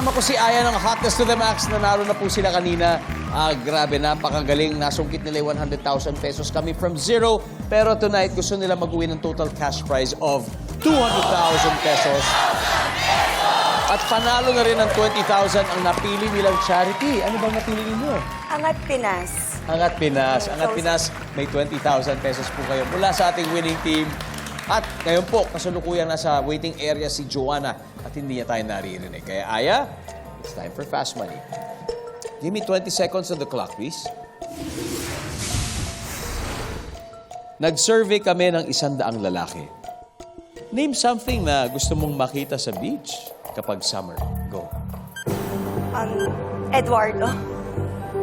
Kasama ko si Aya ng Hotness to the Max. Nanalo na po sila kanina. Ah, grabe, napakagaling. Nasungkit nila yung 100,000 pesos coming from zero. Pero tonight, gusto nila mag-uwi ng total cash prize of 200,000 pesos. At panalo na rin ng 20,000 ang napili nilang charity. Ano bang napili ninyo? Angat Pinas. Angat Pinas. Angat Pinas, may 20,000 pesos po kayo mula sa ating winning team. At ngayon po, kasalukuyang nasa waiting area si Joanna at hindi niya tayo naririnig. Kaya Aya, it's time for Fast Money. Give me 20 seconds on the clock, please. Nag-survey kami ng isang daang lalaki. Name something na gusto mong makita sa beach kapag summer. Go. Um, Eduardo.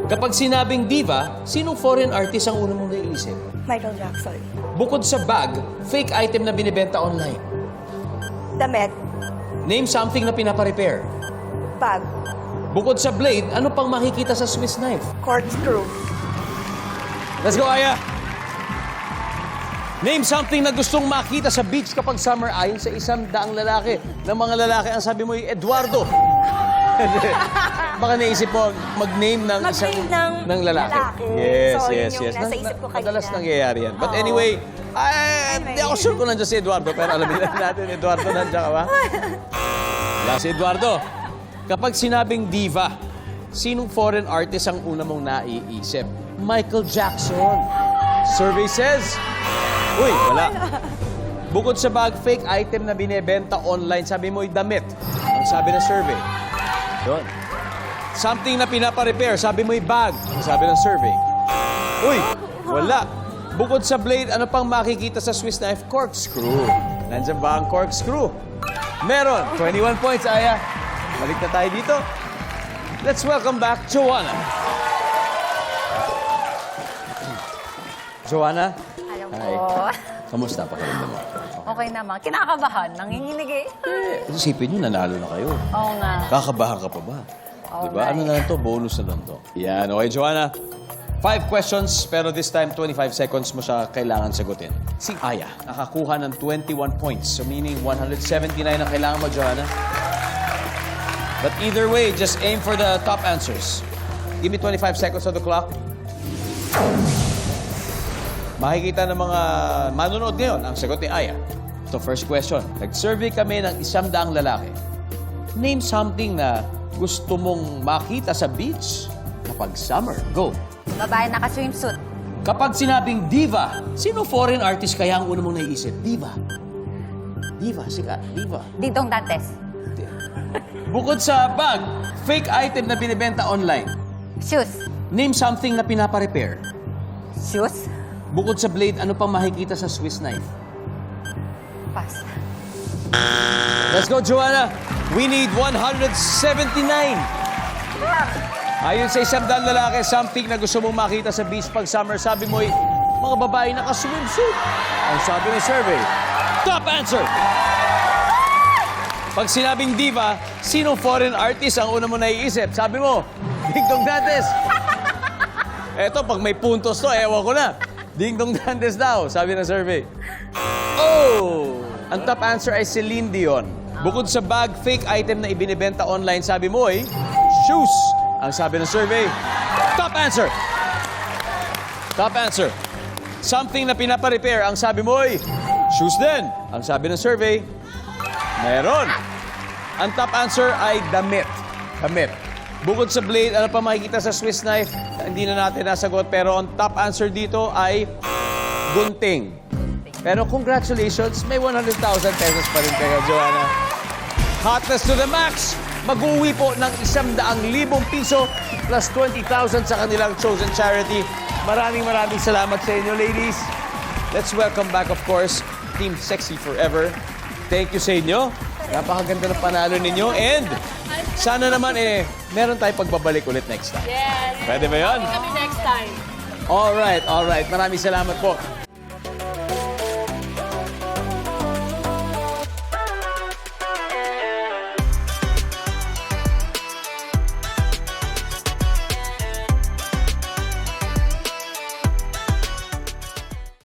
Kapag sinabing diva, sinong foreign artist ang unang mong naiisip? Michael Jackson. Bukod sa bag, fake item na binibenta online. Damit. Name something na pinapa-repair. Bag. Bukod sa blade, ano pang makikita sa Swiss knife? Corkscrew. Let's go, Aya! Name something na gustong makita sa beach kapag summer ayon sa isang daang lalaki. Ng mga lalaki, ang sabi mo ay Eduardo. Baka naisip mo mag-name ng Mag-name isang ng ng lalaki. lalaki. Yes, So, yun yes, yung yes. nasa isip ko kanina. Madalas nangyayari yan. But Oo. anyway, ay, hindi ako sure kung nandiyan si Eduardo, pero alamin na natin, Eduardo, nandiyan ka ba? Wala si Eduardo. Kapag sinabing diva, sinong foreign artist ang una mong naiisip? Michael Jackson. Survey says, Uy, wala. Bukod sa bag, fake item na binebenta online, sabi mo'y damit. Ang sabi ng survey. Yun. Something na pinapa-repair, sabi mo'y bag. Ang sabi ng survey. Uy, wala. Bukod sa blade, ano pang makikita sa Swiss knife? Corkscrew. Nandiyan ba ang corkscrew? Meron. 21 points, Aya. Balik na tayo dito. Let's welcome back Joanna. Joanna? Alam Hi. Kamusta pakiramdam mo? Okay naman. Kinakabahan. Nanginginig eh. Eh, isipin nyo, nanalo na kayo. Oo nga. Kakabahan ka pa ba? Oo diba? nga Ano na lang to? Bonus na lang to. Yan. Okay, Joanna. Five questions, pero this time, 25 seconds mo siya kailangan sagutin. Si Aya, nakakuha ng 21 points. So meaning 179 ang kailangan mo, Joanna. But either way, just aim for the top answers. Give me 25 seconds on the clock. Makikita ng mga manonood ngayon ang sagot ni Aya. So first question, nag-survey kami ng isang daang lalaki. Name something na gusto mong makita sa beach kapag summer. Go. Babae naka-swimsuit. Kapag sinabing diva, sino foreign artist kaya ang una mong naiisip? Diva. Diva, sikat. Diva. Didong Dantes. Bukod sa bag, fake item na binibenta online. Shoes. Name something na pinapa-repair. Shoes? Bukod sa blade, ano pang makikita sa Swiss knife? Pass. Let's go, Joanna. We need 179. Ayon sa isang daan lalaki, something na gusto mong makita sa beach pag summer, sabi mo'y mga babae naka-swimsuit. Ang sabi ng survey. Top answer! Pag sinabing diva, sinong foreign artist ang una mo naiisip? Sabi mo, Ding Dong Dantes. Eto, pag may puntos to, ewan ko na. Ding Dong Dantes daw, sabi ng survey. Oh! Ang top answer ay Celine Dion. Bukod sa bag, fake item na ibinibenta online, sabi mo ay shoes. Ang sabi ng survey. Top answer! Top answer. Something na pinapa-repair, ang sabi mo ay shoes din. Ang sabi ng survey, meron. Ang top answer ay damit. Damit. Bukod sa blade, ano pa makikita sa Swiss knife? Hindi na natin nasagot, pero ang top answer dito ay gunting. Pero congratulations, may 100,000 pesos pa rin kayo, Joanna. Hotness to the max! Mag-uwi po ng isang daang libong piso plus 20,000 sa kanilang chosen charity. Maraming maraming salamat sa inyo, ladies. Let's welcome back, of course, Team Sexy Forever. Thank you sa inyo. Napakaganda ng panalo ninyo. And sana naman eh, meron tayong pagbabalik ulit next time. Yes. Pwede ba yun? Kami next time. Alright, alright. Maraming salamat po.